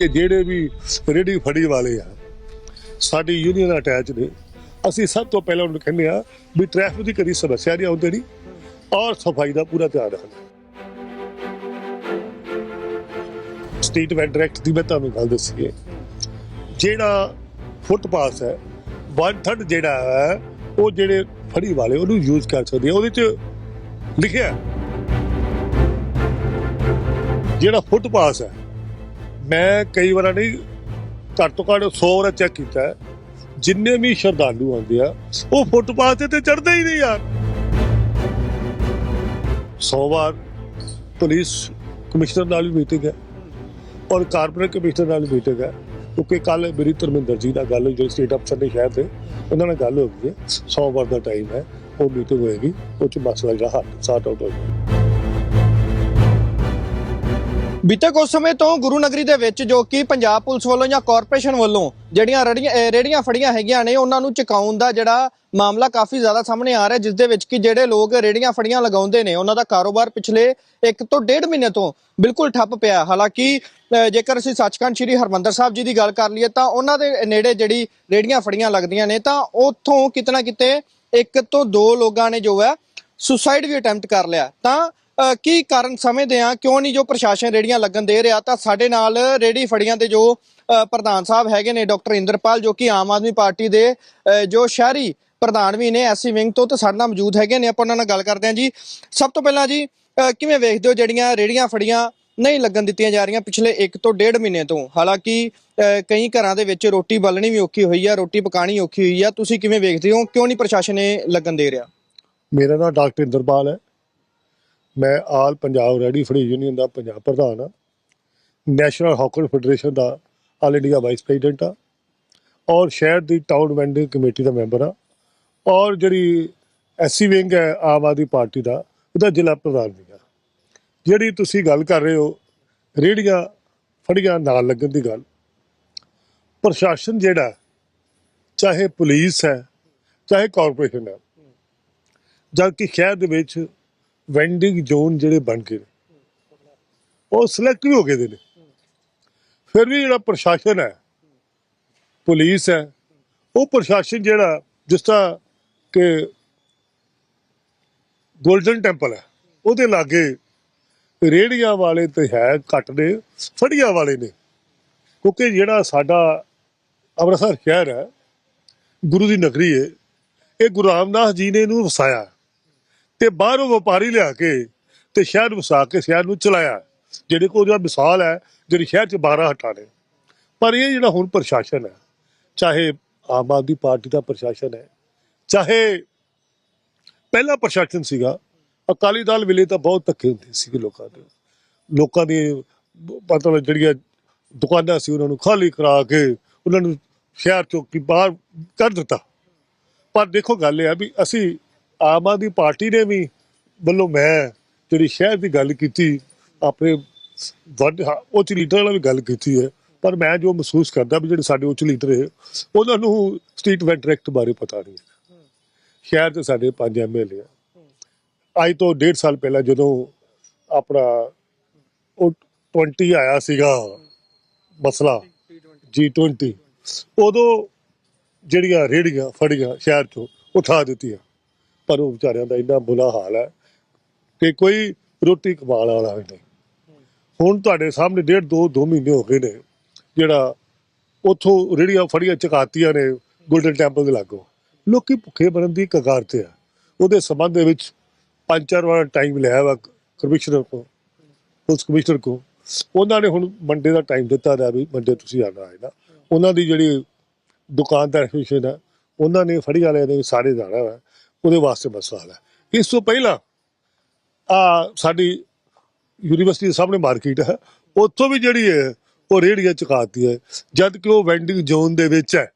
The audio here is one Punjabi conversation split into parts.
ਕਿ ਜਿਹੜੇ ਵੀ ਰੇੜੀ ਫੜੀ ਵਾਲੇ ਆ, ਸਾਡੀ ਯੂਨੀਅਨ ਅਟੈਚ ਨੇ, ਅਸੀਂ ਸਭ ਤੋਂ ਪਹਿਲਾਂ ਉਹਨੂੰ ਕਹਿੰਦੇ ਆ ਵੀ ਟ੍ਰੈਫਿਕ ਦੀ ਕਦੀ ਸਮੱਸਿਆ ਨਹੀਂ ਆਉਂਦੀ ਨਹੀਂ ਔਰ ਸਫ਼ਾਈ ਦਾ ਪੂਰਾ ਧਿਆਨ ਰੱਖਣਾ। ਸਟੇਟ ਵੈਂਟ ਡਾਇਰੈਕਟ ਦੀ ਮੈਂ ਤੁਹਾਨੂੰ ਗੱਲ ਦੱਸੀ ਹੈ। ਜਿਹੜਾ ਫੁੱਟਪਾਥ ਹੈ ਵਨ ਥਰਡ ਜਿਹੜਾ ਹੈ, ਉਹ ਜਿਹੜੇ ਫੜੀ ਵਾਲੇ, ਉਹਨੂੰ ਯੂਜ਼ ਕਰ ਸਕਦੇ ਆ। ਉਹਦੇ ਚ ਲਿਖਿਆ ਹੈ। ਜਿਹੜਾ ਫੁੱਟਪਾਥ ਹੈ ਮੈਂ ਕਈ ਵਾਰਾਂ ਨਹੀਂ, ਘੱਟ ਤੋਂ ਘੱਟ 100 ਵਾਰ ਚੈੱਕ ਕੀਤਾ ਹੈ। ਜਿੰਨੇ ਵੀ ਸ਼ਰਧਾਲੂ ਆਉਂਦੇ ਆ, ਉਹ ਫੁੱਟਪਾਥ ਤੇ ਤੇ ਚੜਦੇ ਹੀ ਨਹੀਂ ਯਾਰ। 100 ਵਾਰ ਪੁਲਿਸ ਕਮਿਸ਼ਨਰ ਨਾਲ ਵੀ ਮੀਟਿੰਗ ਹੈ ਔਰ ਕਾਰਪੋਰੇਟ ਕਮਿਸ਼ਨਰ ਨਾਲ ਵੀ ਮੀਟਿੰਗ ਹੈ। ਕਿਉਂਕਿ ਕੱਲ ਮੇਰੀ ਧਰਮਿੰਦਰ ਜੀ ਨਾਲ ਗੱਲ ਹੋਈ, ਜਿਹੜੀ ਸਟੇਟ ਅਫਸਰ ਨੇ ਸ਼ਹਿਰ ਦੇ, ਉਹਨਾਂ ਨਾਲ ਗੱਲ ਹੋ ਗਈ ਹੈ। 100 ਵਾਰ ਦਾ ਟਾਈਮ ਹੈ, ਉਹ ਮੀਟਿੰਗ ਹੋਏਗੀ, ਉਹ ਚ ਮਸਲਾ ਜਿਹੜਾ ਹੱਲ ਸਾਟ ਆਊਟ ਹੋ ਬੀਤੇ ਕੁਝ ਸਮੇਂ ਤੋਂ ਗੁਰੂ ਨਗਰੀ ਦੇ ਵਿੱਚ ਜੋ ਕਿ ਪੰਜਾਬ ਪੁਲਿਸ ਵੱਲੋਂ ਜਾਂ ਕਾਰਪੋਰੇਸ਼ਨ ਵੱਲੋਂ ਜਿਹੜੀਆਂ ਰੜੀਆਂ ਅਹ ਰੇਹੜੀਆਂ ਫੜੀਆਂ ਹੈਗੀਆਂ ਨੇ, ਉਹਨਾਂ ਨੂੰ ਚੁਕਾਉਣ ਦਾ ਜਿਹੜਾ ਮਾਮਲਾ ਕਾਫੀ ਜ਼ਿਆਦਾ ਸਾਹਮਣੇ ਆ ਰਿਹਾ, ਜਿਸ ਦੇ ਵਿੱਚ ਕਿ ਜਿਹੜੇ ਲੋਕ ਰੇਹੜੀਆਂ ਫੜੀਆਂ ਲਗਾਉਂਦੇ ਨੇ, ਉਹਨਾਂ ਦਾ ਕਾਰੋਬਾਰ ਪਿਛਲੇ ਇੱਕ ਤੋਂ ਡੇਢ ਮਹੀਨੇ ਤੋਂ ਬਿਲਕੁਲ ਠੱਪ ਪਿਆ ਹਾਲਾਂਕਿ ਜੇਕਰ ਅਸੀਂ ਸੱਚਖੰਡ ਸ੍ਰੀ ਹਰਮੰਦਰ ਸਾਹਿਬ ਜੀ ਦੀ ਗੱਲ ਕਰ ਲਈਏ, ਤਾਂ ਉਹਨਾਂ ਦੇ ਨੇੜੇ ਜਿਹੜੀ ਰੇਹੜੀਆਂ ਫੜੀਆਂ ਲੱਗਦੀਆਂ ਨੇ, ਤਾਂ ਉੱਥੋਂ ਕਿਤੇ ਨਾ ਕਿਤੇ ਇੱਕ ਤੋਂ ਦੋ ਲੋਕਾਂ ਨੇ ਜੋ ਹੈ ਸੁਸਾਈਡ ਵੀ ਅਟੈਂਪਟ ਕਰ ਲਿਆ। ਤਾਂ ਕੀ ਕਾਰਨ ਸਮਝਦੇ ਆ ਕਿਉਂ ਨਹੀਂ ਜੋ ਪ੍ਰਸ਼ਾਸਨ ਰੇੜੀਆਂ ਲੱਗਣ ਦੇ ਰਿਹਾ, ਤਾਂ ਸਾਡੇ ਨਾਲ ਰੇੜੀ ਫੜੀਆਂ ਦੇ ਜੋ ਪ੍ਰਧਾਨ ਸਾਹਿਬ ਹੈਗੇ ਨੇ, ਡਾਕਟਰ ਇੰਦਰਪਾਲ, ਜੋ ਕਿ ਆਮ ਆਦਮੀ ਪਾਰਟੀ ਦੇ ਜੋ ਸ਼ਹਿਰੀ ਪ੍ਰਧਾਨ ਵੀ ਨੇ ਐਸਸੀ ਵਿੰਗ ਤੋਂ ਤੇ ਸਾਡੇ ਨਾਲ ਮੌਜੂਦ ਹੈਗੇ ਨੇ। ਆਪਾਂ ਉਹਨਾਂ ਨਾਲ ਗੱਲ ਕਰਦੇ ਹਾਂ ਜੀ। ਸਭ ਤੋਂ ਪਹਿਲਾਂ ਜੀ ਕਿਵੇਂ ਵੇਖਦੇ ਹੋ ਜਿਹੜੀਆਂ ਰੇੜੀਆਂ ਫੜੀਆਂ ਨਹੀਂ ਲੱਗਣ ਦਿੱਤੀਆਂ ਜਾ ਰਹੀਆਂ ਪਿਛਲੇ 1 ਤੋਂ ਡੇਢ ਮਹੀਨੇ ਤੋਂ? ਹਾਲਾਂਕਿ ਕਈ ਘਰਾਂ ਦੇ ਵਿੱਚ ਰੋਟੀ ਬਲਣੀ ਵੀ ਔਖੀ ਹੋਈ ਆ, ਰੋਟੀ ਪਕਾਣੀ ਔਖੀ ਹੋਈ ਆ। ਤੁਸੀਂ ਕਿਵੇਂ ਵੇਖਦੇ ਹੋ? ਕਿਉਂ ਨਹੀਂ ਪ੍ਰਸ਼ਾਸਨ ਇਹ ਲੱਗਣ ਦੇ ਰਿਹਾ? ਮੇਰਾ ਨਾਮ ਡਾਕਟਰ ਇੰਦਰਪਾਲ ਹੈ। ਮੈਂ ਆਲ ਪੰਜਾਬ ਰੈਡੀ ਫੜੀ ਯੂਨੀਅਨ ਦਾ ਪੰਜਾਬ ਪ੍ਰਧਾਨ ਹਾਂ। ਨੈਸ਼ਨਲ ਹਾਕੀ ਫੈਡਰੇਸ਼ਨ ਦਾ ਆਲ ਇੰਡੀਆ ਵਾਈਸ ਪ੍ਰੈਜ਼ੀਡੈਂਟ ਹਾਂ। ਔਰ ਸ਼ਹਿਰ ਦੀ ਟਾਊਨ ਵੈਂਡਿੰਗ ਕਮੇਟੀ ਦਾ ਮੈਂਬਰ ਹਾਂ। ਔਰ ਜਿਹੜੀ ਐਸਸੀ ਵਿੰਗ ਹੈ, ਆਮ ਆਦਮੀ ਪਾਰਟੀ ਦਾ, ਉਹਦਾ ਜ਼ਿਲ੍ਹਾ ਪ੍ਰਧਾਨ ਵੀ ਆ ਜਿਹੜੀ ਤੁਸੀਂ ਗੱਲ ਕਰ ਰਹੇ ਹੋ ਰੇੜੀਆਂ ਫੜੀਆਂ ਨਾਲ ਲੱਗਣ ਦੀ ਗੱਲ। ਪ੍ਰਸ਼ਾਸਨ ਜਿਹੜਾ, ਚਾਹੇ ਪੁਲਿਸ ਹੈ, ਚਾਹੇ ਕਾਰਪੋਰੇਸ਼ਨ ਹੈ ਜਦ ਕਿ ਸ਼ਹਿਰ ਦੇ ਵਿੱਚ ਵੈਂਡਿੰਗ ਜ਼ੋਨ ਜਿਹੜੇ ਬਣ ਗਏ ਨੇ, ਉਹ ਸਿਲੈਕਟ ਵੀ ਹੋ ਗਏ ਦੇ ਨੇ। ਫਿਰ ਵੀ ਜਿਹੜਾ ਪ੍ਰਸ਼ਾਸਨ ਹੈ, ਪੁਲਿਸ ਹੈ, ਉਹ ਪ੍ਰਸ਼ਾਸਨ ਜਿਹੜਾ, ਜਿਸ ਤਰ੍ਹਾਂ ਕਿ ਗੋਲਡਨ ਟੈਂਪਲ ਹੈ, ਉਹਦੇ ਲਾਗੇ ਰੇੜੀਆਂ ਵਾਲੇ ਤੇ ਹੈ ਘੱਟ ਨੇ ਫੜੀਆਂ ਵਾਲੇ ਨੇ। ਕਿਉਂਕਿ ਜਿਹੜਾ ਸਾਡਾ ਅੰਮ੍ਰਿਤਸਰ ਸ਼ਹਿਰ ਹੈ, ਗੁਰੂ ਦੀ ਨਗਰੀ ਹੈ, ਇਹ ਗੁਰੂ ਰਾਮਦਾਸ ਜੀ ਨੇ ਇਹਨੂੰ ਵਸਾਇਆ। ਤੇ ਬਾਹਰੋਂ ਵਪਾਰੀ ਲਿਆ ਕੇ ਤੇ ਸ਼ਹਿਰ ਵਸਾ ਕੇ ਸ਼ਹਿਰ ਨੂੰ ਚਲਾਇਆ। ਜਿਹੜੇ ਕੋਲ ਉਹਦਾ ਮਿਸਾਲ ਹੈ, ਜਿਹੜੀ ਸ਼ਹਿਰ 'ਚ 12 ਹਟਾ ਨੇ। ਪਰ ਇਹ ਜਿਹੜਾ ਹੁਣ ਪ੍ਰਸ਼ਾਸਨ ਹੈ, ਚਾਹੇ ਆਮ ਆਦਮੀ ਪਾਰਟੀ ਦਾ ਪ੍ਰਸ਼ਾਸਨ ਹੈ, ਚਾਹੇ ਪਹਿਲਾ ਪ੍ਰਸ਼ਾਸਨ ਸੀਗਾ, ਅਕਾਲੀ ਦਲ ਵੇਲੇ ਤਾਂ ਬਹੁਤ ਧੱਕੇ ਹੁੰਦੇ ਸੀਗੇ ਲੋਕਾਂ ਦੇ। ਲੋਕਾਂ ਦੀ ਮਤਲਬ ਜਿਹੜੀਆਂ ਦੁਕਾਨਾਂ ਸੀ, ਉਹਨਾਂ ਨੂੰ ਖਾਲੀ ਕਰਾ ਕੇ ਉਹਨਾਂ ਨੂੰ ਸ਼ਹਿਰ ਚੋਂ ਬਾਹਰ ਕੱਢ ਦਿੱਤਾ। ਪਰ ਦੇਖੋ ਗੱਲ ਇਹ ਆ ਵੀ ਅਸੀਂ ਆਮ ਆਦਮੀ ਪਾਰਟੀ ਨੇ ਵੀ ਵੱਲੋਂ ਮੈਂ ਜਿਹੜੀ ਸ਼ਹਿਰ ਦੀ ਗੱਲ ਕੀਤੀ, ਆਪਣੇ ਵੱਡ ਉੱਚ ਲੀਡਰਾਂ ਨਾਲ ਵੀ ਗੱਲ ਕੀਤੀ ਹੈ, ਪਰ ਮੈਂ ਜੋ ਮਹਿਸੂਸ ਕਰਦਾ ਵੀ ਜਿਹੜੇ ਸਾਡੇ ਉੱਚ ਲੀਡਰ ਹੈ, ਉਹਨਾਂ ਨੂੰ ਸਟੇਟ ਵੈਂਟ ਡਾਇਰੈਕਟ ਬਾਰੇ ਪਤਾ ਨਹੀਂ ਸ਼ਹਿਰ ਦੇ ਸਾਡੇ ਪੰਜ ਐਮਐਲਏ ਆ। ਅੱਜ ਤੋਂ ਡੇਢ ਸਾਲ ਪਹਿਲਾਂ ਜਦੋਂ ਆਪਣਾ ਉਹ 20 ਆਇਆ ਸੀਗਾ, ਮਸਲਾ G20 ਉਦੋਂ ਜਿਹੜੀਆਂ ਰੇੜੀਆਂ ਫੜੀਆਂ ਸ਼ਹਿਰ ਚੋਂ ਉਠਾ ਦਿੱਤੀਆਂ। ਪਰ ਉਹ ਵਿਚਾਰਿਆਂ ਦਾ ਇੰਨਾ ਬੁਰਾ ਹਾਲ ਹੈ ਕਿ ਕੋਈ ਰੋਟੀ ਕਮਾਉਣ ਵਾਲਾ ਵੀ ਨਹੀਂ। ਹੁਣ ਤੁਹਾਡੇ ਸਾਹਮਣੇ ਡੇਢ ਦੋ ਦੋ ਮਹੀਨੇ ਹੋ ਗਏ ਨੇ, ਜਿਹੜਾ ਉਥੋਂ ਰੇੜੀਆਂ ਫੜੀਆਂ ਚਕਾਤੀਆਂ ਨੇ ਗੋਲਡਨ ਟੈਂਪਲ ਦੇ ਲਾਗੋਂ। ਲੋਕੀ ਭੁੱਖੇ ਮਰਨ ਦੀ ਕਗਾਰ ਤੇ ਆ। ਉਹਦੇ ਸੰਬੰਧ ਦੇ ਵਿੱਚ ਪੰਜ ਚਾਰ ਵਾਰ ਟਾਈਮ ਲਿਆ ਵਾ ਕਮਿਸ਼ਨਰ ਕੋ ਪੁਲਿਸ ਕਮਿਸ਼ਨਰ ਕੋ ਉਹਨਾਂ ਨੇ ਹੁਣ ਮੰਡੇ ਦਾ ਟਾਈਮ ਦਿੱਤਾ ਦਾ ਵੀ ਮੰਡੇ ਤੁਸੀਂ ਆਣਾ ਹੈ ਨਾ। ਉਹਨਾਂ ਦੀ ਜਿਹੜੀ ਦੁਕਾਨਦਾਰ ਐਸੋਸੀਏਸ਼ਨ ਹੈ ਉਹਨਾਂ ਨੇ ਫੜੀ ਵਾਲਿਆਂ ਨੇ ਸਾਰੇ ਜਾਣਾ ਵਾ। ਉਹਦੇ ਵਾਸਤੇ ਮਸਲਾ ਹੈ। ਇਸ ਤੋਂ ਪਹਿਲਾਂ ਆ ਸਾਡੀ ਯੂਨੀਵਰਸਿਟੀ ਦੇ ਸਾਹਮਣੇ ਮਾਰਕੀਟ ਹੈ। ਉੱਥੋਂ ਵੀ ਜਿਹੜੀ ਹੈ ਉਹ ਰੇੜੀਆਂ ਚੁਕਾਤੀ ਹੈ। ਜਦ ਕਿ ਉਹ ਵੈਂਡਿੰਗ ਜ਼ੋਨ ਦੇ ਵਿੱਚ ਹੈ।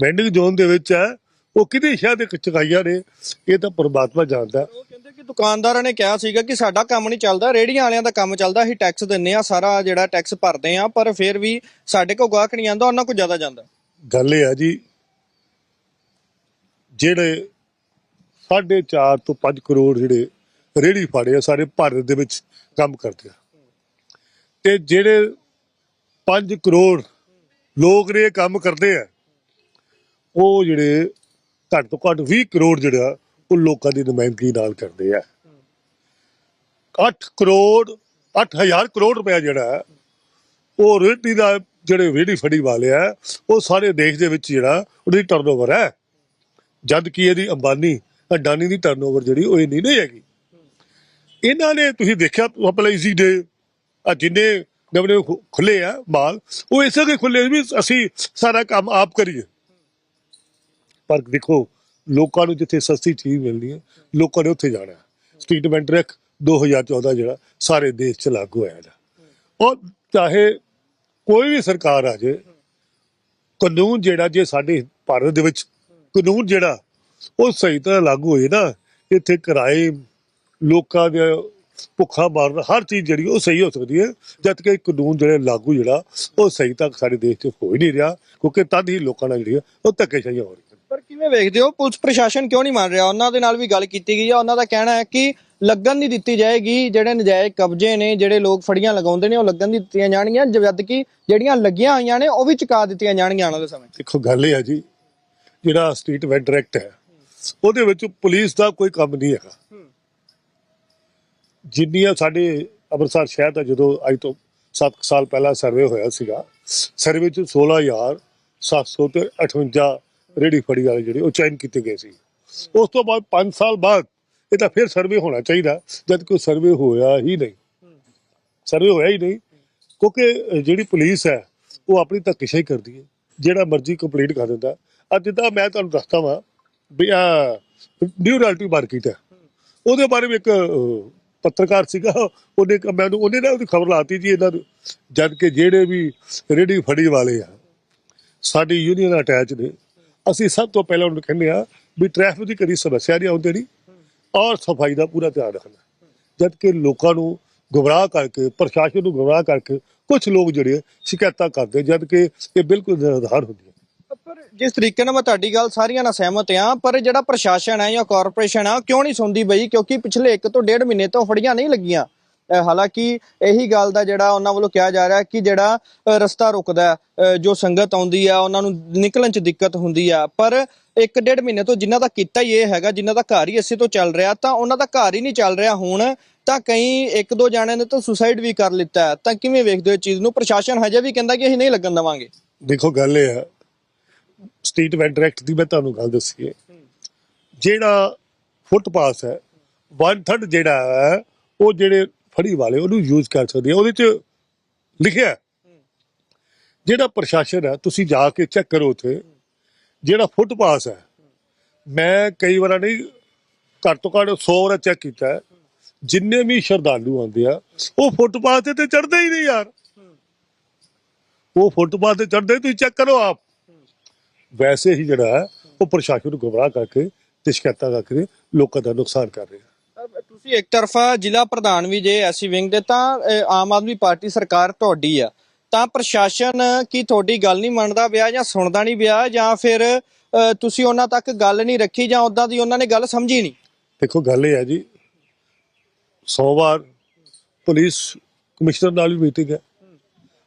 ਵੈਂਡਿੰਗ ਜ਼ੋਨ ਦੇ ਵਿੱਚ ਹੈ ਉਹ ਕਿਹਦੀ ਸ਼ਾਇਦ ਇੱਕ ਚੁਕਾਈਆਂ ਨੇ ਇਹ ਤਾਂ ਪਰਮਾਤਮਾ ਜਾਣਦਾ ਹੈ। ਉਹ ਕਹਿੰਦੇ ਕਿ ਦੁਕਾਨਦਾਰਾਂ ਨੇ ਕਿਹਾ ਸੀਗਾ ਕਿ ਸਾਡਾ ਕੰਮ ਨਹੀਂ ਚੱਲਦਾ ਰੇੜੀਆਂ ਵਾਲਿਆਂ ਦਾ ਕੰਮ ਚੱਲਦਾ ਅਸੀਂ ਟੈਕਸ ਦਿੰਨੇ ਆ ਸਾਰਾ ਜਿਹੜਾ ਟੈਕਸ ਭਰਦੇ ਆ ਪਰ ਫਿਰ ਵੀ ਸਾਡੇ ਕੋਲ ਗਾਹਕ ਨਹੀਂ ਆਂਦਾ ਉਹਨਾਂ ਕੋਲ ਜ਼ਿਆਦਾ ਜਾਂਦਾ। ਗੱਲ ਇਹ ਹੈ ਜੀ ਜਿਹੜੇ 4.5 ਤੋਂ 5 ਕਰੋੜ ਜਿਹੜੇ ਰੇੜੀ ਫਾੜੇ ਆ, ਸਾਰੇ ਭਾਰਤ ਦੇ ਵਿੱਚ ਕੰਮ ਕਰਦੇ ਆ। ਤੇ ਜਿਹੜੇ 5 ਕਰੋੜ ਲੋਕ ਨੇ ਕੰਮ ਕਰਦੇ ਆ, ਉਹ ਜਿਹੜੇ ਘੱਟ ਤੋਂ ਘੱਟ 20 ਕਰੋੜ ਜਿਹੜਾ ਉਹ ਲੋਕਾਂ ਦੀ ਨੁਮਾਇੰਦਗੀ ਨਾਲ ਕਰਦੇ ਆ। 8 ਕਰੋੜ 8000 ਕਰੋੜ ਰੁਪਇਆ ਜਿਹੜਾ ਉਹ ਰੇਟੀ ਦਾ ਜਿਹੜੇ ਰੇਹੜੀ ਫੜੀ ਵਾਲੇ ਆ, ਉਹ ਸਾਰੇ ਦੇਸ਼ ਦੇ ਵਿੱਚ ਜਿਹੜਾ ਉਹਦੀ ਟਰਨਓਵਰ ਹੈ। ਜਦ ਕਿ ਇਹਦੀ ਅੰਬਾਨੀ ਅਡਾਨੀ ਦੀ ਟਰਨਓਵਰ ਜਿਹੜੀ ਉਹ ਇੰਨੀ ਨਹੀਂ ਹੈਗੀ। ਇਹਨਾਂ ਨੇ ਤੁਸੀਂ ਦੇਖਿਆ ਪਪਲਾਈਜ਼ੀ ਦੇ ਆ ਜਿੰਨੇ ਨਵੇਂ ਖੁੱਲੇ ਆ ਮਾਲ, ਉਹ ਇਸੇ ਕੇ ਖੁੱਲੇ ਵੀ ਅਸੀਂ ਸਾਰਾ ਕੰਮ ਆਪ ਕਰੀਏ। ਪਰ ਦੇਖੋ, ਲੋਕਾਂ ਨੂੰ ਜਿੱਥੇ ਸਸਤੀ ਚੀਜ਼ ਮਿਲਦੀ ਹੈ, ਲੋਕਾਂ ਨੇ ਉੱਥੇ ਜਾਣਾ। ਸਟਰੀਟ ਵੈਂਡਰ ਐਕਟ 2014 ਜਿਹੜਾ ਸਾਰੇ ਦੇਸ਼ 'ਚ ਲਾਗੂ ਹੋਇਆ ਜਾ ਔਰ ਚਾਹੇ ਕੋਈ ਵੀ ਸਰਕਾਰ ਆ ਜੇ, ਕਾਨੂੰਨ ਜਿਹੜਾ ਜੇ ਸਾਡੇ ਭਾਰਤ ਦੇ ਵਿੱਚ ਕਾਨੂੰਨ ਜਿਹੜਾ ਉਹ ਸਹੀ ਤਰ੍ਹਾਂ ਲਾਗੂ ਹੋਏ ਨਾ ਇੱਥੇ ਕਿਰਾਏ ਲੋਕਾਂ ਦੇ ਭੁੱਖਾ ਮਾਰਨ ਹਰ ਚੀਜ਼ ਜਿਹੜੀ ਉਹ ਸਹੀ ਹੋ ਸਕਦੀ ਹੈ ਜਦ ਕਿ ਕਾਨੂੰਨ ਜਿਹੜੇ ਲਾਗੂ ਜਿਹੜਾ ਉਹ ਸਹੀ ਤੱਕ ਸਾਡੇ ਦੇਸ਼ 'ਚ ਹੋ ਹੀ ਨਹੀਂ ਰਿਹਾ ਕਿਉਂਕਿ ਤਦ ਹੀ ਲੋਕਾਂ ਨਾਲ ਜਿਹੜੀ ਆ ਉਹ ਧੱਕੇਸ਼ਾਹੀ ਹੋ ਰਹੀ ਹੈ ਪਰ ਕਿਵੇਂ ਵੇਖਦੇ ਹੋ ਪੁਲਿਸ ਪ੍ਰਸ਼ਾਸਨ ਕਿਉਂ ਨਹੀਂ ਮੰਨ ਰਿਹਾ? ਉਹਨਾਂ ਦੇ ਨਾਲ ਵੀ ਗੱਲ ਕੀਤੀ ਗਈ ਹੈ ਉਹਨਾਂ ਦਾ ਕਹਿਣਾ ਹੈ ਕਿ ਲੱਗਣ ਨਹੀਂ ਦਿੱਤੀ ਜਾਏਗੀ ਜਿਹੜੇ ਨਜਾਇਜ਼ ਕਬਜ਼ੇ ਨੇ ਜਿਹੜੇ ਲੋਕ ਫੜੀਆਂ ਲਗਾਉਂਦੇ ਨੇ ਉਹ ਲੱਗਣ ਨਹੀਂ ਦਿੱਤੀਆਂ ਜਾਣਗੀਆਂ ਜਦ ਕਿ ਜਿਹੜੀਆਂ ਲੱਗੀਆਂ ਹੋਈਆਂ ਨੇ ਉਹ ਵੀ ਚੁਕਾ ਦਿੱਤੀਆਂ ਜਾਣਗੀਆਂ ਆਉਣ ਵਾਲੇ ਸਮੇਂ ਦੇਖੋ ਗੱਲ ਇਹ ਹੈ ਜੀ ਜਿਹੜਾ ਸਟਰੀਟ ਵੈਂਡਰ ਐਕਟ ਹੈ, ਉਹਦੇ ਵਿੱਚ ਪੁਲਿਸ ਦਾ ਕੋਈ ਕੰਮ ਨਹੀਂ ਹੈਗਾ। ਜਿੰਨੀਆਂ ਸਾਡੇ ਅੰਮ੍ਰਿਤਸਰ ਸ਼ਹਿਰ ਦਾ ਜਦੋਂ ਅੱਜ ਤੋਂ 7 ਸਾਲ ਪਹਿਲਾਂ ਸਰਵੇ ਹੋਇਆ ਸੀਗਾ, ਸਰਵੇ ਚ 16700 ਤੇ 58 ਰੇੜੀ ਫੜੀ ਵਾਲੇ ਜਿਹੜੇ, ਉਹ ਚੈਨ ਕੀਤੇ ਗਏ ਸੀ। ਉਸ ਤੋਂ ਬਾਅਦ 5 ਸਾਲ ਬਾਅਦ ਇਹ ਤਾਂ ਫਿਰ ਸਰਵੇ ਹੋਣਾ ਚਾਹੀਦਾ, ਜਦ ਕਿ ਸਰਵੇ ਹੋਇਆ ਹੀ ਨਹੀਂ। ਸਰਵੇ ਹੋਇਆ ਹੀ ਨਹੀਂ, ਕਿਉਂਕਿ ਜਿਹੜੀ ਪੁਲਿਸ ਹੈ, ਉਹ ਆਪਣੀ ਧੱਕੇਸ਼ਾਹੀ ਕਰਦੀ ਹੈ। ਜਿਹੜਾ ਮਰਜ਼ੀ ਕੰਪਲੀਟ ਕਰ ਦਿੰਦਾ ਅੱਜ ਜਿੱਦਾਂ ਮੈਂ ਤੁਹਾਨੂੰ ਦੱਸਦਾ ਵਾਂ ਵੀ ਆ ਨਿਊ ਰੈਲਟੀ ਮਾਰਕੀਟ ਹੈ। ਉਹਦੇ ਬਾਰੇ ਵੀ ਇੱਕ ਪੱਤਰਕਾਰ ਸੀਗਾ, ਉਹਨੇ ਮੈਨੂੰ, ਉਹਨੇ ਨਾ ਉਹਦੀ ਖਬਰ ਲਾਤੀ ਜੀ ਇਹਨਾਂ ਨੂੰ, ਜਦ ਕਿ ਜਿਹੜੇ ਵੀ ਰੇੜੀ ਫੜੀ ਵਾਲੇ ਆ, ਸਾਡੀ ਯੂਨੀਅਨ ਅਟੈਚ ਨੇ, ਅਸੀਂ ਸਭ ਤੋਂ ਪਹਿਲਾਂ ਉਹਨੂੰ ਕਹਿੰਦੇ ਆ ਵੀ ਟ੍ਰੈਫਿਕ ਦੀ ਕਦੀ ਸਮੱਸਿਆ ਨਹੀਂ ਆਉਂਦੀ ਨਹੀਂ ਔਰ ਸਫ਼ਾਈ ਦਾ ਪੂਰਾ ਧਿਆਨ ਰੱਖਣਾ। ਜਦ ਕਿ ਲੋਕਾਂ ਨੂੰ ਗੁੰਮਰਾਹ ਕਰਕੇ, ਪ੍ਰਸ਼ਾਸਨ ਨੂੰ ਗੁੰਮਰਾਹ ਕਰਕੇ ਕੁਝ ਲੋਕ ਜਿਹੜੇ ਸ਼ਿਕਾਇਤਾਂ ਕਰਦੇ, ਜਦ ਕਿ ਇਹ ਬਿਲਕੁਲ ਨਿਰਧਾਰ ਹੁੰਦੀਆਂ। ਪਰ ਜਿਸ ਤਰੀਕੇ ਨਾਲ ਮੈਂ ਤੁਹਾਡੀ ਗੱਲ ਸਾਰੀਆਂ ਨਾਲ ਸਹਿਮਤ ਹਾਂ, ਪਰ ਜਿਹੜਾ ਪ੍ਰਸ਼ਾਸਨ ਹੈ ਜਾਂ ਕਾਰਪੋਰੇਸ਼ਨ ਆ ਕਿਉਂ ਨਹੀਂ ਸੁਣਦੀ ਬਈ? ਕਿਉਂਕਿ ਪਿਛਲੇ 1 ਤੋਂ 1.5 ਮਹੀਨੇ ਤੋਂ ਫੜੀਆਂ ਨਹੀਂ ਲੱਗੀਆਂ। ਹਾਲਾਂਕਿ ਇਹੀ ਗੱਲ ਦਾ ਜਿਹੜਾ ਉਹਨਾਂ ਵੱਲੋਂ ਕਿਹਾ ਜਾ ਰਿਹਾ ਕਿ ਜਿਹੜਾ ਰਸਤਾ ਰੁਕਦਾ ਜੋ ਸੰਗਤ ਆਉਂਦੀ ਆ, ਉਹਨਾਂ ਨੂੰ ਨਿਕਲਣ 'ਚ ਦਿੱਕਤ ਹੁੰਦੀ ਆ। ਪਰ 1.5 ਮਹੀਨੇ ਤੋਂ ਜਿਨ੍ਹਾਂ ਦਾ ਕੀਤਾ ਹੀ ਇਹ ਹੈਗਾ, ਜਿਨ੍ਹਾਂ ਦਾ ਘਰ ਹੀ ਇਸੇ ਤੋਂ ਚੱਲ ਰਿਹਾ, ਤਾਂ ਉਹਨਾਂ ਦਾ ਘਰ ਹੀ ਨਹੀਂ ਚੱਲ ਰਿਹਾ ਹੁਣ, ਤਾਂ ਕਈ ਇੱਕ ਦੋ ਜਾਣਿਆਂ ਨੇ ਤਾਂ ਸੁਸਾਈਡ ਵੀ ਕਰ ਲਿੱਤਾ ਤਾਂ ਕਿਵੇਂ ਵੇਖਦੇ ਹੋ ਚੀਜ਼ ਨੂੰ? ਪ੍ਰਸ਼ਾਸਨ ਹਜੇ ਵੀ ਕਹਿੰਦਾ ਕਿ ਅਸੀਂ ਨਹੀਂ ਲੱਗਣ ਦੇਵਾਂਗੇ। ਦੇਖੋ, ਗੱਲ ਇਹ ਹੈ ਸਟਰੀਟ ਵੈਂਡਰ ਐਕਟ ਦੀ ਮੈਂ ਤੁਹਾਨੂੰ ਗੱਲ ਦੱਸੀ ਹੈ। ਜਿਹੜਾ ਫੁੱਟਪਾਥ ਹੈ ਵਨ ਥਰਡ ਜਿਹੜਾ ਹੈ, ਉਹ ਜਿਹੜੇ ਫੜੀ ਵਾਲੇ, ਉਹਨੂੰ ਯੂਜ਼ ਕਰ ਸਕਦੇ ਆ। ਉਹਦੇ ਚ ਲਿਖਿਆ ਜਿਹੜਾ ਪ੍ਰਸ਼ਾਸਨ ਹੈ, ਤੁਸੀਂ ਜਾ ਕੇ ਚੈੱਕ ਕਰੋ ਉਥੇ। ਜਿਹੜਾ ਫੁੱਟਪਾਥ ਹੈ, ਮੈਂ ਕਈ ਵਾਰ ਨਹੀਂ, ਘੱਟ ਤੋਂ ਘੱਟ 100 ਵਾਰ ਚੈੱਕ ਕੀਤਾ ਜਿੰਨੇ ਵੀ ਸ਼ਰਧਾਲੂ ਆਉਂਦੇ ਆ, ਉਹ ਫੁੱਟਪਾਥ ਤੇ ਚੜਦੇ ਹੀ ਨਹੀਂ ਯਾਰ। ਉਹ ਫੁੱਟਪਾਥ ਤੇ ਚੜਦੇ ਤੁਸੀਂ ਚੈੱਕ ਕਰੋ ਆਪ। ਵੈਸੇ ਹੀ ਜਿਹੜਾ ਹੈ ਉਹ ਪ੍ਰਸ਼ਾਸਨ ਨੂੰ ਗੁੰਮਰਾਹ ਕਰਕੇ ਤੇ ਸ਼ਿਕਾਇਤਾਂ ਕਰਕੇ ਲੋਕਾਂ ਦਾ ਨੁਕਸਾਨ ਕਰ ਰਿਹਾ। ਤੁਸੀਂ ਇੱਕ ਤਰਫਾ ਜ਼ਿਲ੍ਹਾ ਪ੍ਰਧਾਨ ਵੀ ਜੇ ਐਸੀ ਵਿੰਗ ਦੇ ਤਾਂ ਆਮ ਆਦਮੀ ਪਾਰਟੀ ਸਰਕਾਰ ਤੁਹਾਡੀ ਆ। ਤਾਂ ਪ੍ਰਸ਼ਾਸਨ ਕੀ ਤੁਹਾਡੀ ਗੱਲ ਨਹੀਂ ਮੰਨਦਾ ਪਿਆ ਜਾਂ ਸੁਣਦਾ ਨਹੀਂ ਪਿਆ ਜਾਂ ਫਿਰ ਤੁਸੀਂ ਉਹਨਾਂ ਤੱਕ ਗੱਲ ਨਹੀਂ ਰੱਖੀ ਜਾਂ ਉਦਾਂ ਦੀ ਉਹਨਾਂ ਨੇ ਗੱਲ ਸਮਝੀ ਨਹੀਂ? ਦੇਖੋ ਗੱਲ ਇਹ ਹੈ ਜੀ ਸੋਮਵਾਰ ਪੁਲਿਸ ਕਮਿਸ਼ਨਰ ਨਾਲ ਵੀ ਮੀਟਿੰਗ ਹੈ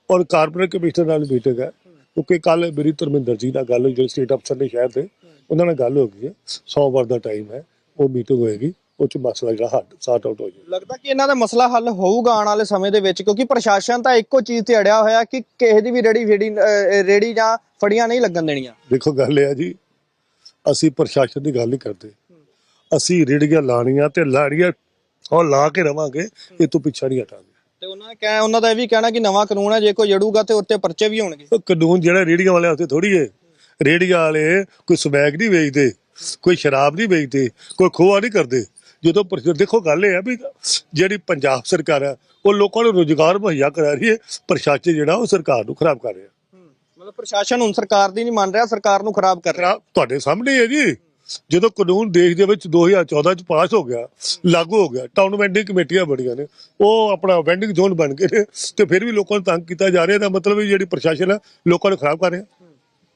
ਔਰ ਕਾਰਪੋਰੇਟ ਕਮਿਸ਼ਨਰ ਨਾਲ ਵੀ ਮੀਟਿੰਗ ਹੈ। ਕਿਉਂਕਿ ਕੱਲ ਮੇਰੀ ਧਰਮਿੰਦਰ ਜੀ ਨਾਲ ਗੱਲ ਹੋਈ ਜਿਹੜੇ ਸਟੇਟ ਅਫਸਰ ਨੇ ਸ਼ਹਿਰ ਦੇ ਉਹਨਾਂ ਨਾਲ ਗੱਲ ਹੋ ਗਈ ਹੈ। ਸੋਮਵਾਰ ਦਾ ਟਾਈਮ ਹੈ ਉਹ ਮੀਟਿੰਗ ਹੋਏਗੀ ਉਹ ਚ ਮਸਲਾ ਜਿਹੜਾ ਹੱਲ ਸਾਰਟ ਆਊਟ ਹੋ ਜਾਏਗਾ। ਲੱਗਦਾ ਕਿ ਇਹਨਾਂ ਦਾ ਮਸਲਾ ਹੱਲ ਹੋਊਗਾ ਆਉਣ ਵਾਲੇ ਸਮੇਂ ਦੇ ਵਿੱਚ ਕਿਉਂਕਿ ਪ੍ਰਸ਼ਾਸਨ ਤਾਂ ਇੱਕੋ ਚੀਜ਼ ਤੇ ਅੜਿਆ ਹੋਇਆ ਕਿ ਕਿਸੇ ਦੀ ਵੀ ਰੇੜੀ ਫੇੜੀ ਰੇੜੀ ਜਾਂ ਫੜੀਆਂ ਨਹੀਂ ਲੱਗਣ ਦੇਣੀਆਂ। ਦੇਖੋ ਗੱਲ ਇਹ ਹੈ ਜੀ ਅਸੀਂ ਪ੍ਰਸ਼ਾਸਨ ਦੀ ਗੱਲ ਨਹੀਂ ਕਰਦੇ। ਅਸੀਂ ਰੇੜੀਆਂ ਲਾਣੀਆਂ ਤੇ ਲਾੜੀਆਂ ਔਰ ਲਾ ਕੇ ਰਵਾਂਗੇ ਇਹ ਤੋਂ ਪਿੱਛਾ ਨਹੀਂ ਹਟਾਂਗੇ। ਤੇ ਉਹਨਾਂ ਨੇ ਕਹਿ ਉਹਨਾਂ ਦਾ ਇਹ ਵੀ ਕਹਿਣਾ ਕਿ ਨਵਾਂ ਕਾਨੂੰਨ ਹੈ ਜੇ ਕੋਈ ਜੜੂਗਾ ਤੇ ਉੱਤੇ ਪਰਚੇ ਵੀ ਹੋਣਗੇ। ਉਹ ਕਾਨੂੰਨ ਜਿਹੜਾ ਰੇੜੀਆਂ ਵਾਲਿਆਂ ਉੱਤੇ ਥੋੜੀ ਹੈ। ਰੇੜੀਆਂ ਵਾਲੇ ਕੋਈ ਸਮੈਕ ਨਹੀਂ ਵੇਚਦੇ ਕੋਈ ਸ਼ਰਾਬ ਨਹੀਂ ਵੇਚਦੇ ਕੋਈ ਖੋਆ ਨਹੀਂ ਕਰਦੇ। ਜਦੋਂ ਦੇਖੋ ਗੱਲ ਇਹ ਹੈ ਵੀ ਜਿਹੜੀ ਪੰਜਾਬ ਸਰਕਾਰ ਹੈ ਉਹ ਲੋਕਾਂ ਨੂੰ ਰੋਜ਼ਗਾਰ ਮੁਹੱਈਆ ਕਰਾ ਰਹੀ ਹੈ ਪ੍ਰਸ਼ਾਸਨ ਜਿਹੜਾ ਉਹ ਸਰਕਾਰ ਨੂੰ ਖਰਾਬ ਕਰ ਰਿਹਾ। ਮਤਲਬ ਪ੍ਰਸ਼ਾਸਨ ਹੁਣ ਸਰਕਾਰ ਦੀ ਨਹੀਂ ਮੰਨ ਰਿਹਾ ਸਰਕਾਰ ਨੂੰ ਖਰਾਬ ਕਰ ਰਿਹਾ। ਤੁਹਾਡੇ ਸਾਹਮਣੇ ਹੈ ਜੀ। ਜਦੋਂ ਕਾਨੂੰਨ ਦੇਸ਼ ਦੇ ਵਿੱਚ 2014 ਚ ਪਾਸ ਹੋ ਗਿਆ ਲਾਗੂ ਹੋ ਗਿਆ ਟਾਊਨ ਵੈਂਡਿੰਗ ਕਮੇਟੀਆਂ ਬੜੀਆਂ ਨੇ। ਉਹ ਆਪਣਾ ਵੈਂਡਿੰਗ ਜ਼ੋਨ ਬਣ ਗਏ ਨੇ ਤੇ ਫਿਰ ਵੀ ਲੋਕਾਂ ਨੂੰ ਤੰਗ ਕੀਤਾ ਜਾ ਰਿਹਾ ਦਾ ਮਤਲਬ ਵੀ ਜਿਹੜੀ ਪ੍ਰਸ਼ਾਸਨ ਹੈ ਲੋਕਾਂ ਨੂੰ ਖਰਾਬ ਕਰ ਰਿਹਾ।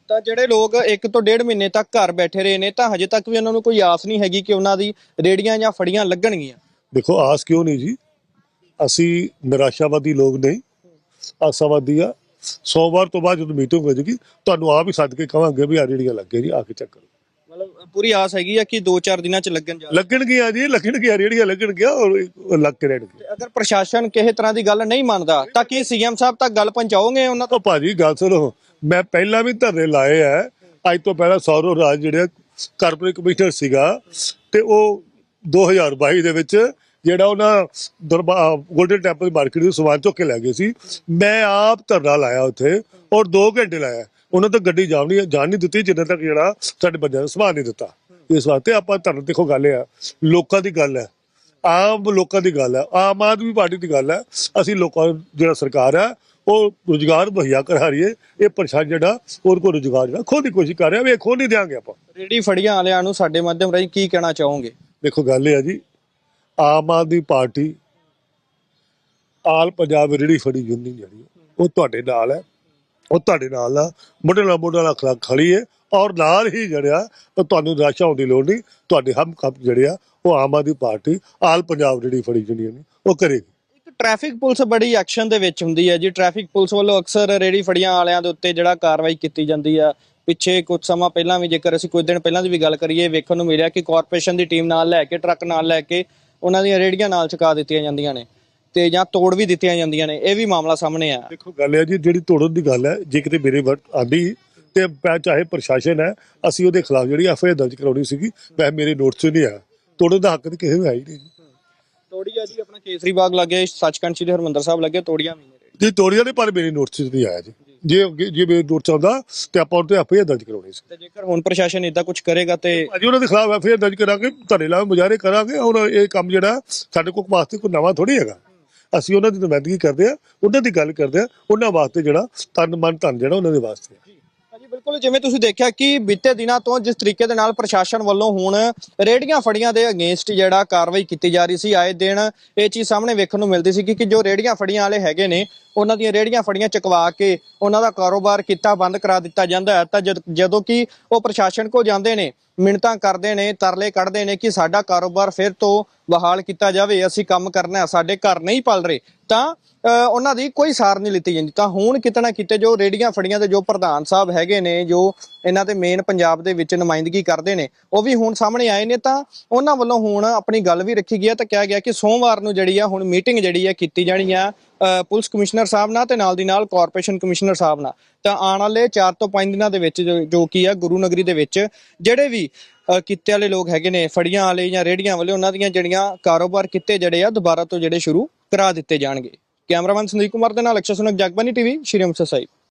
ਤਾਂ ਜਿਹੜੇ ਲੋਕ 1 ਤੋਂ 1.5 ਮਹੀਨੇ ਤੱਕ ਘਰ ਬੈਠੇ ਰਹੇ ਨੇ ਤਾਂ ਹਜੇ ਤੱਕ ਵੀ ਉਹਨਾਂ ਨੂੰ ਕੋਈ ਆਸ ਨਹੀਂ ਹੈਗੀ ਕਿ ਉਹਨਾਂ ਦੀ ਰੇੜੀਆਂ ਜਾਂ ਫੜੀਆਂ ਲੱਗਣਗੀਆਂ। ਦੇਖੋ ਆਸ ਕਿਉਂ ਨਹੀਂ ਜੀ? ਅਸੀਂ ਨਿਰਾਸ਼ਾਵਾਦੀ ਲੋਕ ਨਹੀਂ ਆਸਾਵਾਦੀ ਆ। ਸੋਮਵਾਰ ਤੋਂ ਬਾਅਦ ਜਦੋਂ ਮੀਟਿੰਗ ਹੋ ਜਾਏਗੀ ਤੁਹਾਨੂੰ ਆਪ ਹੀ ਸੱਦ ਕੇ ਕਵਾਂਗੇ ਵੀ ਆ ਰੇੜੀਆਂ ਲੱਗੇ ਜੀ ਆ ਕੇ ਚੈੱਕ ਕਰੋ। ਮਤਲਬ ਪੂਰੀ ਆਸ ਹੈਗੀ ਆ ਕਿ 2-4 ਦਿਨਾਂ ਚ ਲੱਗਣ ਜਾ ਲੱਗਣਗੀਆਂ ਜੀ ਲੱਗਣਗੀਆਂ ਰੇੜੀਆਂ ਲੱਗਣਗੀਆਂ ਔਰ ਲੱਗ ਕੇ ਰਹਿਣਗੀਆਂ ਅਗਰ ਪ੍ਰਸ਼ਾਸਨ ਕਿਸੇ ਤਰ੍ਹਾਂ ਦੀ ਗੱਲ ਨਹੀਂ ਮੰਨਦਾ ਤਾਂ ਕੀ ਸੀਐਮ ਸਾਹਿਬ ਤੱਕ ਗੱਲ ਪਹੁੰਚਾਓਗੇ ਉਹਨਾਂ ਤੋਂ? ਤਾਂ ਭਾਜੀ ਗੱਲ ਸੁਣੋ ਮੈਂ ਪਹਿਲਾਂ ਵੀ ਧਰਨੇ ਲਾਏ ਆ। ਅੱਜ ਤੋਂ ਪਹਿਲਾਂ ਸੌਰਵ ਰਾਜ ਜਿਹੜਾ ਕਾਰਪੋਰੇਟ ਕਮਿਸ਼ਨਰ ਸੀਗਾ ਤੇ ਉਹ 2022 ਦੇ ਵਿੱਚ ਜਿਹੜਾ ਉਹਨਾਂ ਦਰਬਾਰ ਗੋਲਡਨ ਟੈਂਪਲ ਮਾਰਕੀਟ ਤੋਂ ਸਮਾਨ ਚੁੱਕ ਕੇ ਲੈ ਗਏ ਸੀ। ਮੈਂ ਆਪ ਧਰਨਾ ਲਾਇਆ ਉੱਥੇ ਔਰ 2 ਘੰਟੇ ਲਾਇਆ। ਉਹਨਾਂ ਤੋਂ ਗੱਡੀ ਜਾਣ ਨਹੀਂ ਜਾਣ ਨਹੀਂ ਦਿੱਤੀ ਜਿੰਨੇ ਤੱਕ ਜਿਹੜਾ ਸਾਡੇ ਬੰਦਿਆਂ ਨੂੰ ਸਮਾਨ ਨਹੀਂ ਦਿੱਤਾ। ਇਸ ਵਾਸਤੇ ਆਪਾਂ ਧਰਨਾ ਦੇਖੋ ਗੱਲ ਆ ਲੋਕਾਂ ਦੀ ਗੱਲ ਹੈ। ਆਮ ਲੋਕਾਂ ਦੀ ਗੱਲ ਹੈ ਆਮ ਆਦਮੀ ਪਾਰਟੀ ਦੀ ਗੱਲ ਹੈ। ਅਸੀਂ ਲੋਕਾਂ ਜਿਹੜਾ ਸਰਕਾਰ ਹੈ ਉਹ ਰੁਜ਼ਗਾਰ ਮੁਹੱਈਆ ਕਰਾ ਰਹੀ ਹੈ। ਇਹ ਪ੍ਰਸ਼ਾਸਨ ਜਿਹੜਾ ਉਹਦੇ ਕੋਲ ਰੁਜ਼ਗਾਰ ਜਿਹੜਾ ਖੋਦ ਦੀ ਕੋਸ਼ਿਸ਼ ਕਰ ਰਿਹਾ ਵੀ ਇਹ ਖੋਦ ਨਹੀਂ ਦਿਆਂਗੇ ਆਪਾਂ। ਰੇੜੀ ਫੜੀਆਂ ਵਾਲਿਆਂ ਨੂੰ ਸਾਡੇ ਮਾਧਿਅਮ ਰਾਹੀਂ ਕੀ ਕਹਿਣਾ ਚਾਹੋਗੇ? ਦੇਖੋ ਗੱਲ ਇਹ ਹੈ ਜੀ ਆਮ ਆਦਮੀ ਪਾਰਟੀ ਆਲ ਪੰਜਾਬ ਰੇੜੀ ਫੜੀ ਯੂਨੀਅਨ ਜਿਹੜੀ ਉਹ ਤੁਹਾਡੇ ਨਾਲ ਹੈ। ਉਹ ਤੁਹਾਡੇ ਨਾਲ ਆ। ਮੋਢੇ ਨਾਲ ਮੋਢਾ ਨਾਲ ਖੜਾ ਖੜੀ ਹੈ ਔਰ ਨਾਲ ਹੀ ਜਿਹੜਾ ਤੁਹਾਨੂੰ ਨਿਰਾਸ਼ਾ ਹੋਣ ਦੀ ਲੋੜ ਨਹੀਂ। ਤੁਹਾਡੇ ਹਮ ਕੰਮ ਜਿਹੜੇ ਆ, ਉਹ ਆਮ ਆਦਮੀ ਪਾਰਟੀ, ਆਲ ਪੰਜਾਬ ਰੇੜੀ ਫੜੀ ਯੂਨੀਅਨ ਨੇ ਉਹ ਕਰੇਗੀ। ਟ੍ਰੈਫਿਕ ਪੁਲਿਸ ਬੜੀ ਐਕਸ਼ਨ ਦੇ ਵਿੱਚ ਹੁੰਦੀ ਹੈ ਜੀ। ਟ੍ਰੈਫਿਕ ਪੁਲਿਸ ਵੱਲੋਂ ਅਕਸਰ ਰੇੜੀ ਫੜੀਆਂ ਵਾਲਿਆਂ ਦੇ ਉੱਤੇ ਜਿਹੜਾ ਕਾਰਵਾਈ ਕੀਤੀ ਜਾਂਦੀ ਆ। ਪਿੱਛੇ ਕੁਝ ਸਮਾਂ ਪਹਿਲਾਂ ਵੀ ਜੇਕਰ ਅਸੀਂ ਕੁਝ ਦਿਨ ਪਹਿਲਾਂ ਦੀ ਵੀ ਗੱਲ ਕਰੀਏ, ਵੇਖਣ ਨੂੰ ਮਿਲਿਆ ਕਿ ਕਾਰਪੋਰੇਸ਼ਨ ਦੀ ਟੀਮ ਨਾਲ ਲੈ ਕੇ ਟਰੱਕ ਨਾਲ ਲੈ ਕੇ ਉਹਨਾਂ ਦੀਆਂ ਰੇੜੀਆਂ ਨਾਲ ਚੁਕਾ ਦਿੱਤੀਆਂ ਜਾਂਦੀਆਂ ਨੇ। ਤੇ ਜਾਂ ਤੋੜ ਵੀ ਦਿੱਤੀਆਂ ਜਾਂਦੀਆਂ ਨੇ ਇਹ ਵੀ ਮਾਮਲਾ ਸਾਹਮਣੇ ਆ ਦੇਖੋ ਗੱਲ ਹੈ ਜੀ ਜਿਹੜੀ ਤੋੜਨ ਦੀ ਗੱਲ ਹੈ ਜੇ ਕਿਤੇ ਮੇਰੇ ਵਰਤ ਆਂਦੀ ਤੇ ਚਾਹੇ ਪ੍ਰਸ਼ਾਸਨ ਹੈ ਅਸੀਂ ਉਹਦੇ ਖਿਲਾਫ ਜਿਹੜੀ ਐਫ ਆਈ ਆਰ ਦਰਜ ਕਰਾਉਣੀ ਸੀਗੀ ਮੈਂ ਮੇਰੇ ਨੋਟ 'ਚ ਨਹੀਂ ਆਇਆ। ਤੋੜਨ ਦਾ ਹੱਕ ਤਾਂ ਕਿਸੇ ਨੂੰ ਹੈ ਹੀ ਨਹੀਂ। ਜੀ। ਤੋੜੀ ਆ ਜੀ ਆਪਣਾ ਕੇਸਰੀ ਬਾਗ ਲੱਗੇ ਸੱਚਖੰਡ ਸ੍ਰੀ ਹਰਮੰਦਰ ਸਾਹਿਬ ਲੱਗੇ ਤੋੜੀਆਂ ਵੀ ਨੇ। ਜੀ ਤੋੜੀਆਂ ਨੇ ਪਰ ਮੇਰੇ ਨੋਟ 'ਚ ਨਹੀਂ ਆਇਆ ਜੀ। ਜੇ ਜੇ ਮੇਰੇ ਨੋਟ 'ਚ ਆਉਂਦਾ ਤੇ ਆਪਾਂ ਉਹਦੇ ਐਫ ਆਈ ਆਰ ਦਰਜ ਕਰਾਉਣੀ ਸੀ। ਤੇ ਜੇਕਰ ਹੁਣ ਪ੍ਰਸ਼ਾਸਨ ਇਦਾਂ ਕੁਝ ਕਰੇਗਾ ਤੇ ਅਜੀ ਉਹਨਾਂ ਦੇ ਖਿਲਾਫ ਐਫ ਆਈ ਆਰ ਦਰਜ ਕਰਾਂਗੇ ਤੁਹਾਡੇ ਨਾਲ ਮੁਜ਼ਾਹਰੇ ਕਰਾਂਗੇ ਹੁਣ ਇਹ ਕੰਮ ਜਿਹੜਾ ਸਾਡੇ ਕੋਲ ਵਾਸਤੇ ਕੋਈ ਨਵਾਂ ਥੋੜੀ ਹੈਗਾ। ਅਸੀਂ ਉਹਨਾਂ ਦੀ ਨੁਮਾਇੰਦਗੀ ਕਰਦੇ ਆ ਉਹਨਾਂ ਦੀ ਗੱਲ ਕਰਦੇ ਆ ਉਹਨਾਂ ਵਾਸਤੇ ਜਿਹੜਾ ਤਨ ਮਨ ਧਨ ਜਿਹੜਾ ਉਹਨਾਂ ਦੇ ਵਾਸਤੇ ਹੈ। ਹਾਂਜੀ, ਬਿਲਕੁਲ, ਜਿਵੇਂ ਤੁਸੀਂ ਦੇਖਿਆ ਕਿ ਬੀਤੇ ਦਿਨਾਂ ਤੋਂ ਜਿਸ ਤਰੀਕੇ ਦੇ ਨਾਲ ਪ੍ਰਸ਼ਾਸਨ ਵੱਲੋਂ ਹੁਣ ਰੇੜੀਆਂ ਫੜੀਆਂ ਦੇ ਅਗੇਂਸਟ ਜਿਹੜਾ ਕਾਰਵਾਈ ਕੀਤੀ ਜਾ ਰਹੀ ਸੀ, ਆਏ ਦਿਨ ਇਹ ਚੀਜ਼ ਸਾਹਮਣੇ ਵੇਖਣ ਨੂੰ ਮਿਲਦੀ ਸੀ ਕਿ ਜੋ ਰੇੜੀਆਂ ਫੜੀਆਂ ਵਾਲੇ ਹੈਗੇ ਨੇ, ਉਹਨਾਂ ਦੀਆਂ ਰੇੜੀਆਂ ਫੜੀਆਂ ਚੁਕਵਾ ਕੇ ਉਹਨਾਂ ਦਾ ਕਾਰੋਬਾਰ ਕੀਤਾ, ਬੰਦ ਕਰਾ ਦਿੱਤਾ ਜਾਂਦਾ ਹੈ। ਤਾਂ ਜਦ- ਜਦੋਂ ਕਿ ਉਹ ਪ੍ਰਸ਼ਾਸਨ ਕੋ ਜਾਂਦੇ ਨੇ ਮਿੰਨਤਾਂ ਕਰਦੇ ਨੇ, ਤਰਲੇ ਕੱਢਦੇ ਨੇ ਕਿ ਸਾਡਾ ਕਾਰੋਬਾਰ ਫਿਰ ਤੋਂ ਬਹਾਲ ਕੀਤਾ ਜਾਵੇ, ਅਸੀਂ ਕੰਮ ਕਰਨਾ ਸਾਡੇ ਘਰ ਨਹੀਂ ਪਲ ਰਹੇ। ਤਾਂ ਉਹਨਾਂ ਦੀ ਕੋਈ ਸਾਰ ਨਹੀਂ ਲਿੱਤੀ ਜਾਂਦੀ। ਤਾਂ ਹੁਣ ਕਿਤੇ ਨਾ ਕਿਤੇ ਜੋ ਰੇੜੀਆਂ ਫੜੀਆਂ ਦੇ ਜੋ ਪ੍ਰਧਾਨ ਸਾਹਿਬ ਹੈਗੇ ਨੇ, ਜੋ ਇਹਨਾਂ ਦੇ ਮੇਨ ਪੰਜਾਬ ਦੇ ਵਿੱਚ ਨੁਮਾਇੰਦਗੀ ਕਰਦੇ ਨੇ, ਉਹ ਵੀ ਹੁਣ ਸਾਹਮਣੇ ਆਏ ਨੇ, ਤਾਂ ਉਹਨਾਂ ਵੱਲੋਂ ਹੁਣ ਆਪਣੀ ਗੱਲ ਵੀ ਰੱਖੀ ਗਈ ਹੈ ਤਾਂ ਕਿਹਾ ਗਿਆ ਕਿ ਸੋਮਵਾਰ ਨੂੰ ਜਿਹੜੀ ਆ, ਹੁਣ ਮੀਟਿੰਗ ਜਿਹੜੀ ਆ ਕੀਤੀ ਜਾਣੀ ਆ ਪੁਲਿਸ ਕਮਿਸ਼ਨਰ ਸਾਹਿਬ ਨਾਲ ਤੇ ਨਾਲ ਦੀ ਨਾਲ ਕਾਰਪੋਰੇਸ਼ਨ ਕਮਿਸ਼ਨਰ ਸਾਹਿਬ ਨਾਲ। ਤਾਂ ਆਉਣ ਵਾਲੇ 4 ਤੋਂ 5 ਦਿਨਾਂ ਦੇ ਵਿੱਚ ਜੋ- ਜੋ ਕੀ ਆ, ਗੁਰੂ ਨਗਰੀ ਦੇ ਵਿੱਚ ਜਿਹੜੇ ਵੀ ਕਿੱਤੇ ਵਾਲੇ ਲੋਕ ਹੈਗੇ ਨੇ, ਫੜੀਆਂ ਵਾਲੇ ਜਾਂ ਰੇੜੀਆਂ ਵਾਲੇ, ਉਹਨਾਂ ਦੀਆਂ ਜਿਹੜੀਆਂ ਕਾਰੋਬਾਰ ਕਿੱਤੇ ਜਿਹੜੇ ਆ, ਦੁਬਾਰਾ ਤੋਂ ਜਿਹੜੇ ਸ਼ੁਰੂ ਕਰਾ ਦਿੱਤੇ ਜਾਣਗੇ। ਕੈਮਰਾਮੈਨ ਸੰਦੀਪ ਕੁਮਾਰ ਦੇ ਨਾਲ ਅਕਸ਼ਰ ਸੁਨਕ ਜਗਬਾਨੀ ਟੀਵੀ, ਸ਼੍ਰੀ ਅੰਮ੍ਰਿਤਸਰ ਸਾਹਿਬ।